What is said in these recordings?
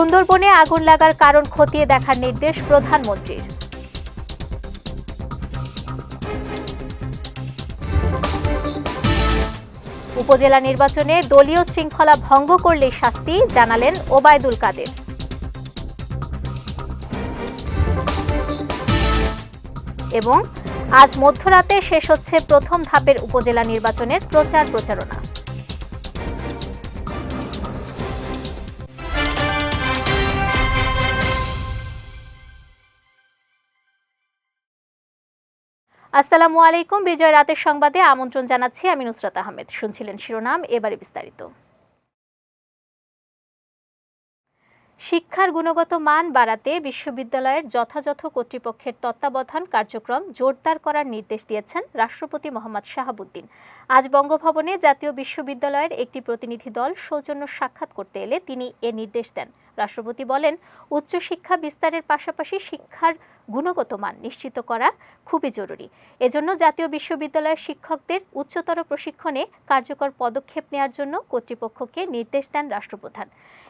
সুন্দরবনে আগুন লাগার কারণ খতিয়ে দেখার নির্দেশ প্রধানমন্ত্রীর। উপজেলা নির্বাচনে দলীয় শৃঙ্খলা ভঙ্গ করলে শাস্তি, জানালেন ওবায়দুল কাদের। এবং আজ মধ্যরাতে শেষ হচ্ছে প্রথম ধাপের উপজেলা নির্বাচনের প্রচার প্রচারণা। আসসালামু আলাইকুম। বিজয় রাতের সংবাদে আমন্ত্রণ জানাচ্ছি আমি নুসরাত আহমেদ। শুনছিলেন শিরোনাম, এবারে বিস্তারিত। শিক্ষার গুণগত মান বাড়াতে বিশ্ববিদ্যালয়ের যথাযথ কর্তৃপক্ষের তত্ত্বাবধান কার্যক্রম জোরদার করার নির্দেশ দিয়েছেন রাষ্ট্রপতি মোহাম্মদ শাহাবুদ্দিন। আজ বঙ্গভবনে জাতীয় বিশ্ববিদ্যালয়ের একটি প্রতিনিধি দল সৌজন্য সাক্ষাৎ করতে এলে তিনি এ নির্দেশ দেন। রাষ্ট্রপতি বলেন, উচ্চশিক্ষা বিস্তারের পাশাপাশি শিক্ষার গুণগত মান নিশ্চিত করা খুবই জরুরি। এজন্য জাতীয় বিশ্ববিদ্যালয়ের শিক্ষকদের উচ্চতর প্রশিক্ষণে কার্যকর পদক্ষেপ নেওয়ার জন্য কর্তৃপক্ষকে নির্দেশ দেন রাষ্ট্রপ্রধান।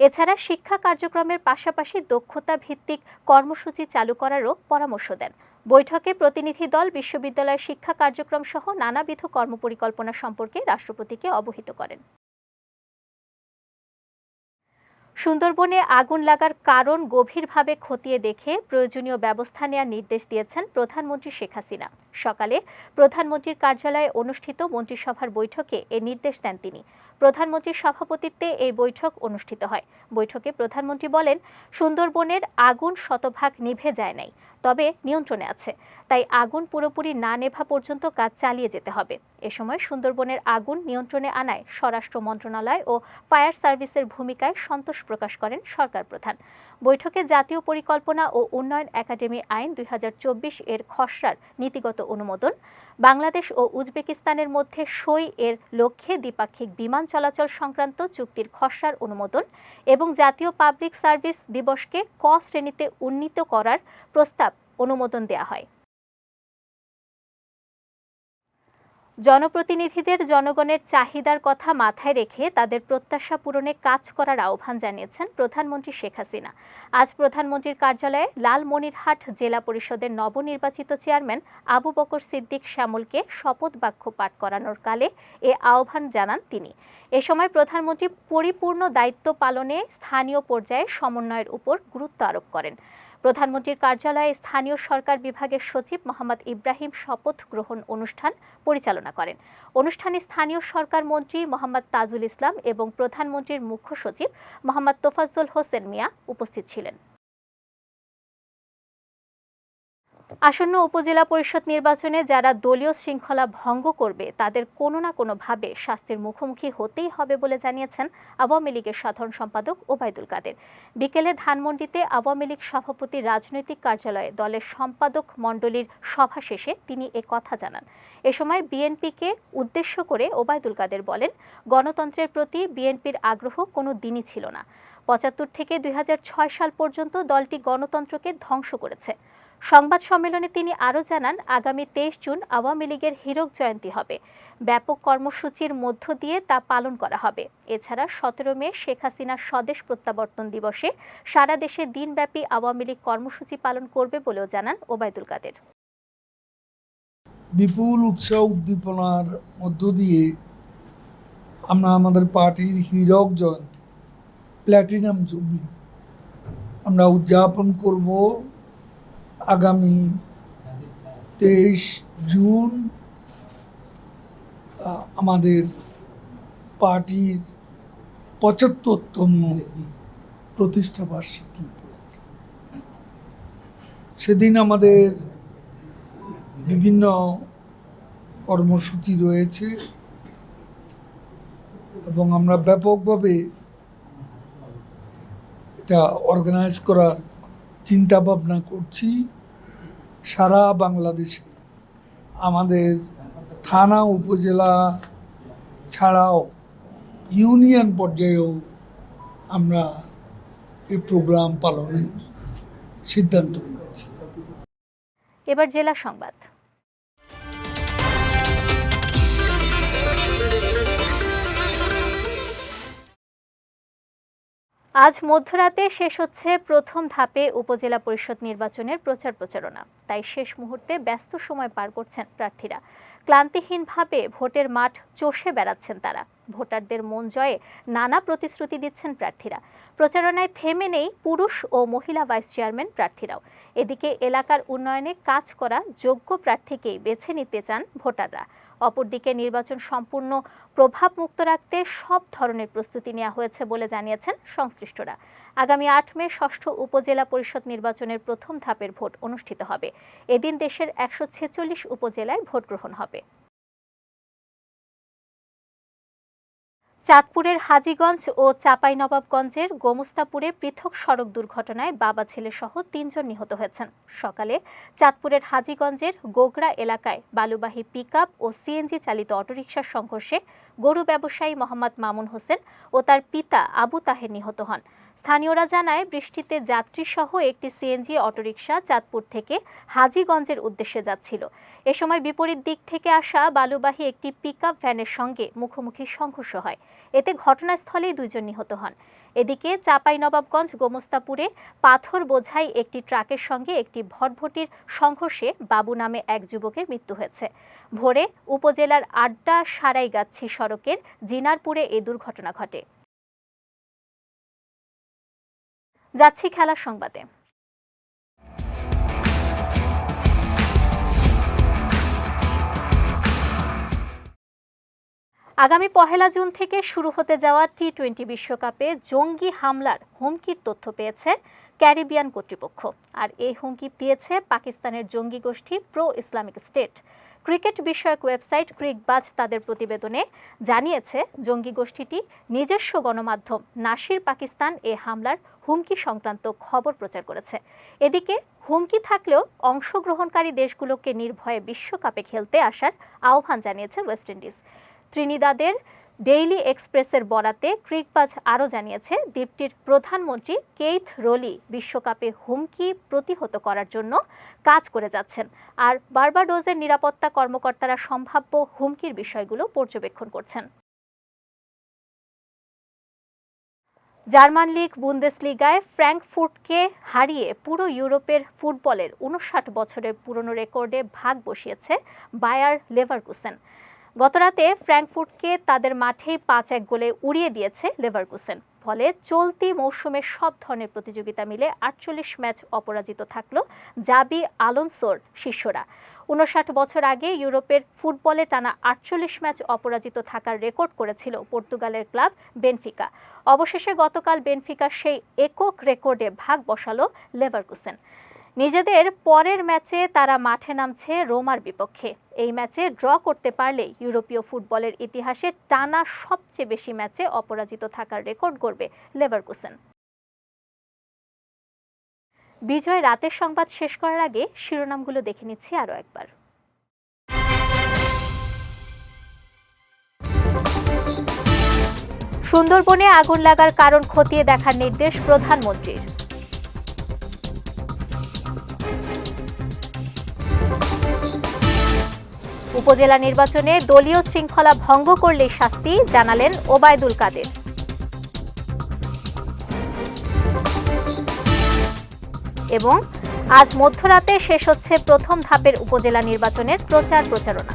এছাড়া শিক্ষা কার্যক্রমের পাশাপাশি দক্ষতা ভিত্তিক কর্মসূচি চালু করারও পরামর্শ দেন। বৈঠকে প্রতিনিধি দল বিশ্ববিদ্যালয়ের শিক্ষা কার্যক্রম সহ নানাবিধ কর্মপরিকল্পনা সম্পর্কে রাষ্ট্রপতিকে অবহিত করেন। সুন্দরবনে আগুন লাগার কারণ গভীরভাবে খতিয়ে দেখে প্রয়োজনীয় ব্যবস্থা নেওয়ার নির্দেশ দিয়েছেন প্রধানমন্ত্রী শেখ হাসিনা। সকালে প্রধানমন্ত্রীর কার্যালয়ে অনুষ্ঠিত মন্ত্রিসভার বৈঠকে এ নির্দেশ দেন তিনি। প্রধানমন্ত্রীর সভাপতিত্বে এই বৈঠক অনুষ্ঠিত হয়। বৈঠকে প্রধানমন্ত্রী বলেন, সুন্দরবনের আগুন শতভাগ নিভে যায় নাই। তবে নিয়ন্ত্রণে আছে। তাই আগুন পুরোপুরি না নেভা পর্যন্ত কাজ চালিয়ে যেতে হবে। এ সময় সুন্দরবনের আগুন নিয়ন্ত্রণে আনায় স্বরাষ্ট্র মন্ত্রণালয় ও ফায়ার সার্ভিসের ভূমিকায় সন্তোষ প্রকাশ করেন সরকার প্রধান। বৈঠকে জাতীয় পরিকল্পনা ও উন্নয়ন একাডেমি আইন দুই হাজার চব্বিশ এর খসড়ার নীতিগত অনুমোদন বাংলাদেশ ও উজবেকিস্তানের মধ্যে সই এর লক্ষ্যে দ্বিপাক্ষিক বিমান চলাচল সংক্রান্ত চুক্তির খসড়ার অনুমোদন এবং জাতীয় পাবলিক সার্ভিস দিবসকে ক শ্রেণীতে উন্নীত করার প্রস্তাব অনুমোদন দেয়া হয়। জনপ্রতিনিধিদের জনগণের চাহিদার কথা মাথায় রেখে তাদের প্রত্যাশা পূরণে কাজ করার আহ্বান জানিয়েছেন প্রধানমন্ত্রী শেখ হাসিনা। আজ প্রধানমন্ত্রীর কার্যালয়ে লালমনিরহাট জেলা পরিষদের নবনির্বাচিত চেয়ারম্যান আবু বকর সিদ্দিক শ্যামলকে শপথ বাক্য পাঠ করানোর কালে এ আহ্বান জানান তিনি। এ সময় প্রধানমন্ত্রী পরিপূর্ণ দায়িত্ব পালনে স্থানীয় পর্যায়ে সমন্বয়ের উপর গুরুত্ব আরোপ করেন। প্রধানমন্ত্রীর কার্যালয়ে স্থানীয় সরকার বিভাগের সচিব মোহাম্মদ ইব্রাহিম শপথ গ্রহণ অনুষ্ঠান পরিচালনা করেন। অনুষ্ঠানে স্থানীয় সরকার মন্ত্রী মোহাম্মদ তাজুল ইসলাম এবং প্রধানমন্ত্রীর মুখ্য সচিব মোহাম্মদ তোফাজ্জল হোসেন মিয়া উপস্থিত ছিলেন। আসন্ন উপজেলা পরিষদ নির্বাচনে যারা দলীয় শৃঙ্খলা ভঙ্গ করবে, তাদের কোনো না কোনোভাবে শাস্তির মুখোমুখি হতেই হবে বলে জানিয়েছেন আওয়ামী লীগের সাধারণ সম্পাদক ওবায়দুল কাদের। বিকেলে ধানমন্ডিতে আওয়ামী লীগ সভাপতি রাজনৈতিক কার্যালয়ে দলের সম্পাদক মণ্ডলীর সভা শেষে তিনি এ কথা জানান। এ সময় বিএনপিকে উদ্দেশ্য করে ওবায়দুল কাদের বলেন, গণতন্ত্রের প্রতি বিএনপির আগ্রহ কোনো দিনই ছিল না। পঁচাত্তর থেকে দুই হাজার ছয় সাল পর্যন্ত দলটি গণতন্ত্রকে ধ্বংস করেছে। সংবাদ সম্মেলনে তিনি আরও জানান, আগামী তেইশ জুন আওয়ামী লীগের হীরক জয়ন্তী হবে। ব্যাপক কর্মসূচির মধ্য দিয়ে তা পালন করা হবে। এছাড়া সতেরো মে শেখ হাসিনার স্বদেশ প্রত্যাবর্তন দিবসে সারা দেশে দিনব্যাপী আওয়ামী লীগ কর্মসূচি পালন করবে বলেও জানান ওবায়দুল কাদের। বিপুল উৎসাহ উদ্দীপনার মধ্য দিয়ে আমরা আমাদের পার্টির হীরক জয়ন্তী, প্ল্যাটিনাম জুবলি, আমরা উদযাপন করব আগামী তেইশ জুন আমাদের পার্টির পঁচাত্তরতম প্রতিষ্ঠা বার্ষিকী সেদিন আমাদের বিভিন্ন কর্মসূচি রয়েছে এবং আমরা ব্যাপকভাবে এটা অর্গানাইজ করার চিন্তা ভাবনা করছি সারা বাংলাদেশে। আমাদের থানা, উপজেলা ছাড়াও ইউনিয়ন পর্যায়েও আমরা এই প্রোগ্রাম পালনের সিদ্ধান্ত নিয়েছি। এবার জেলা সংবাদ। আজ মধ্যরাতে শেষ হচ্ছে প্রথম ধাপে উপজেলা পরিষদ নির্বাচনের প্রচার প্রচারণা। তাই শেষ মুহূর্তে ব্যস্ত সময় পার করছেন প্রার্থীরা। ক্লান্তিহীনভাবে ভোটের মাঠ চষে বেড়াচ্ছেন তারা। ভোটারদের মন জয়ে নানা প্রতিশ্রুতি দিচ্ছেন প্রার্থীরা। প্রচারণায় থেমে নেই পুরুষ ও মহিলা ভাইস চেয়ারম্যান প্রার্থীরাও। এদিকে এলাকার উন্নয়নে কাজ করা যোগ্য প্রার্থীকেই বেছে নিতে চান ভোটাররা। অপরদিকে নির্বাচন সম্পূর্ণ প্রভাবমুক্ত রাখতে সব ধরনের প্রস্তুতি নেওয়া হয়েছে বলে জানিয়েছেন সংশ্লিষ্টরা। আগামী আট মে ষষ্ঠ উপজেলা পরিষদ নির্বাচনের প্রথম ধাপের ভোট অনুষ্ঠিত হবে। এদিন দেশের একশো ছেচল্লিশ উপজেলায় ভোট গ্রহণ হবে। চাঁদপুরের হাজীগঞ্জ ও চাঁপাইনবাবগঞ্জের গোমস্তাপুরে পৃথক সড়ক দুর্ঘটনায় বাবা, ছেলে সহ তিনজন নিহত হয়েছেন। সকালে চাঁদপুরের হাজীগঞ্জের গোগরা এলাকায় বালুবাহী পিকআপ ও সিএনজি চালিত অটোরিকশার সংঘর্ষে গরু ব্যবসায়ী মোহাম্মদ মামুন হোসেন ও তার পিতা আবু তাহের নিহত হন। স্থানীয়রা জানায়, বৃষ্টিতে যাত্রীসহ একটি সিএনজি অটোরিকশা চাঁদপুর থেকে হাজীগঞ্জের উদ্দেশ্যে যাচ্ছিল। এ সময় বিপরীত দিক থেকে আসা বালুবাহী একটি পিকআপ ভ্যানের সঙ্গে মুখোমুখি সংঘর্ষ হয়। এতে ঘটনাস্থলেই দুইজন নিহত হন। এদিকে চাঁপাইনবাবগঞ্জ গোমস্তাপুরে পাথর বোঝাই একটি ট্রাকের সঙ্গে একটি ভটভটির সংঘর্ষে বাবু নামে এক যুবকের মৃত্যু হয়েছে। ভোরে উপজেলার আড্ডা সারাইগাছি সড়কের জিনারপুরে এ দুর্ঘটনা ঘটে। যাচ্ছি খেলার সংবাদে। আগামী পহেলা জুন থেকে শুরু হতে যাওয়া টি টোয়েন্টি বিশ্বকাপে জঙ্গি হামলার হুমকির তথ্য পেয়েছে ক্যারিবিয়ান কর্তৃপক্ষ। আর এই হুমকি দিয়েছে পাকিস্তানের জঙ্গি গোষ্ঠী প্রো ইসলামিক স্টেট। ক্রিকেট বিষয়ক ওয়েবসাইট ক্রিকবাজ তাদের প্রতিবেদনে জানিয়েছে, জঙ্গি গোষ্ঠীটি নিজস্ব গণমাধ্যম নাসির পাকিস্তান এ হামলার হুমকি সংক্রান্ত খবর প্রচার করেছে। এদিকে, হুমকি থাকলেও অংশগ্রহণকারী দেশগুলোকে নির্ভয়ে বিশ্বকাপে খেলতে আসার আহ্বান জানিয়েছে ওয়েস্ট ইন্ডিজ। ত্রিনিদাদের ডেইলি এক্সপ্রেসের বরাতে ক্রিকবাজ আরও জানিয়েছে, দ্বীপটির প্রধানমন্ত্রী কেইথ রোলি বিশ্বকাপে হুমকি প্রতিহত করার জন্য কাজ করে যাচ্ছেন। আর বার্বাডোজের নিরাপত্তা কর্মকর্তারা সম্ভাব্য হুমকির বিষয়গুলো পর্যবেক্ষণ করছেন। জার্মান লিগ বুন্দেসলিগায় ফ্র্যাঙ্কফুর্টকে হারিয়ে পুরো ইউরোপের ফুটবলের উনষাট বছরের পুরনো রেকর্ডে ভাগ বসিয়েছে বায়ার লেভারকুসেন। গতরাতে ফ্র্যাঙ্কফুর্টকে তাদের মাঠেই পাঁচ এক গোলে উড়িয়ে দিয়েছে লেভারকুসেন। ফলে চলতি মৌসুমে সব ধরনের প্রতিযোগিতা মিলে আটচল্লিশ ম্যাচ অপরাজিত থাকল জাবি আলোনসোর শিষ্যরা। উনষাট বছর আগে ইউরোপের ফুটবলে টানা আটচল্লিশ ম্যাচ অপরাজিত থাকার রেকর্ড করেছিল পর্তুগালের ক্লাব বেনফিকা। অবশেষে গতকাল বেনফিকা সেই একক রেকর্ডে ভাগ বসালো লেভারকুসেন। নিজেদের পরের ম্যাচে তারা মাঠে নামছে রোমার বিপক্ষে। এই ম্যাচে ড্র করতে পারলে ইউরোপীয় ফুটবলের ইতিহাসে টানা সবচেয়ে বেশি ম্যাচে অপরাজিত থাকার রেকর্ড গড়বে লেভারকুসেন। বিজয় রাতের সংবাদ শেষ করার আগে শিরোনামগুলো দেখে নিচ্ছি আরও একবার। সুন্দরবনে আগুন লাগার কারণ খতিয়ে দেখার নির্দেশ প্রধানমন্ত্রীর। উপজেলা নির্বাচনে দলীয় শৃঙ্খলা ভঙ্গ করলে শাস্তি, জানালেন ওবায়দুল কাদের। এবং আজ মধ্যরাতে শেষ হচ্ছে প্রথম ধাপের উপজেলা নির্বাচনের প্রচার প্রচারণা।